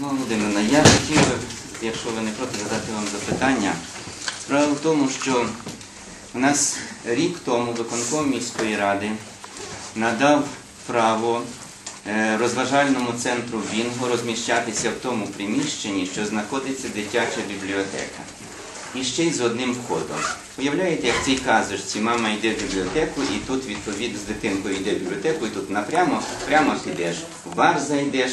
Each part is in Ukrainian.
Володимирівна, я хотів би, якщо ви не проти, задати вам запитання. Справа в тому, що у нас рік тому виконком міської ради надав право е, розважальному центру Бінго розміщатися в тому приміщенні, що знаходиться дитяча бібліотека. І ще й з одним входом. Уявляєте, як в цій казочці мама йде в бібліотеку, і тут відповідь з дитинкою йде в бібліотеку, і тут напрямо прямо підеш, в бар зайдеш,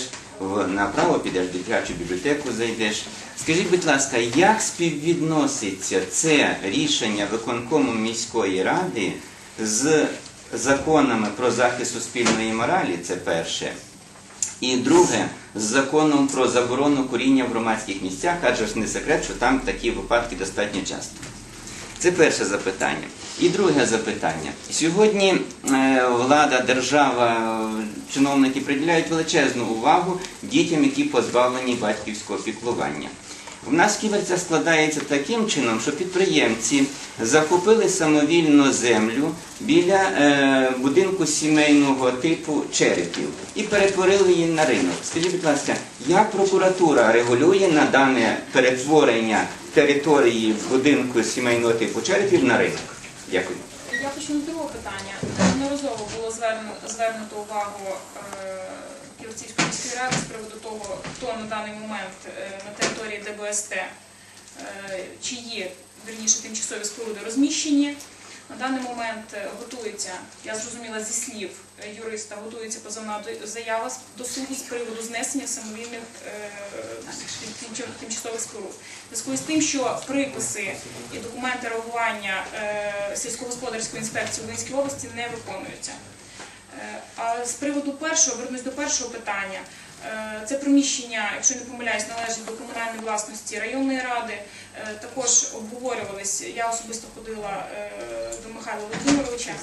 направо підеш в дитячу бібліотеку зайдеш. Скажіть, будь ласка, як співвідноситься це рішення виконкому міської ради з законами про захист суспільної моралі, це перше, і друге, з законом про заборону куріння в громадських місцях, адже ж не секрет, що там такі випадки достатньо часто. Це перше запитання. І друге запитання. Сьогодні е, влада, держава, чиновники приділяють величезну увагу дітям, які позбавлені батьківського піклування. В нас ківерця складається таким чином, що підприємці закупили самовільно землю біля е, будинку сімейного типу черепів і перетворили її на ринок. Скажіть, будь ласка, як прокуратура регулює на дане перетворення території будинку сімейного типу черепів на ринок? Дякую. Я почну з питання. Неодноразово було звернуто увагу е, Ківерцівської міської ради з приводу того, хто на даний момент е, на території ДБСТ, е, чи є верніше тимчасові споруди розміщені. На даний момент е, готується, я зрозуміла зі слів е, юриста, готується позовна заява до суду з приводу знесення самовільних е, тимчасових споруд. Зв'язку з тим, що приписи і документи реагування сільськогосподарської інспекції Волинській області не виконуються. А з приводу першого, вернусь до першого питання. Це приміщення, якщо не помиляюсь, належить до комунальної власності районної ради. Також обговорювались. Я особисто ходила Михайла Володимировича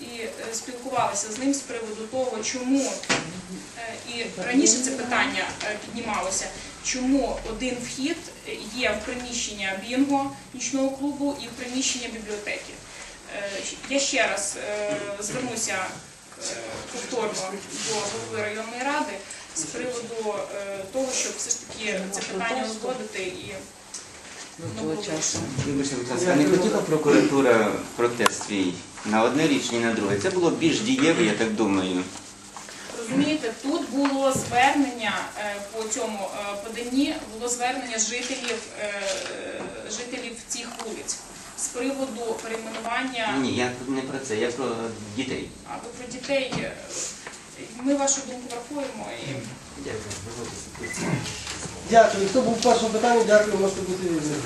і е, спілкувалася з ним з приводу того, чому е, і раніше це питання е, піднімалося, чому один вхід є в приміщення бінго нічного клубу і в приміщення бібліотеки. Я ще раз звернуся повторно до голови районної ради з приводу того, щоб все ж таки це питання узгодити і ну, було вирішено. Вибачте, будь ласка, не хотіла прокуратура протест свій на одне рішення, на друге. Це було більш дієво, я так думаю. Розумієте, тут було звернення е, по цьому е, поданні, було звернення жителів, е, жителів цих вулиць з приводу перейменування Ні, я не про це, я про дітей. або про дітей. Ми вашу думку врахуємо і Дякую. Дякую. Хто був в першому питанні, дякую, можете бути вільним.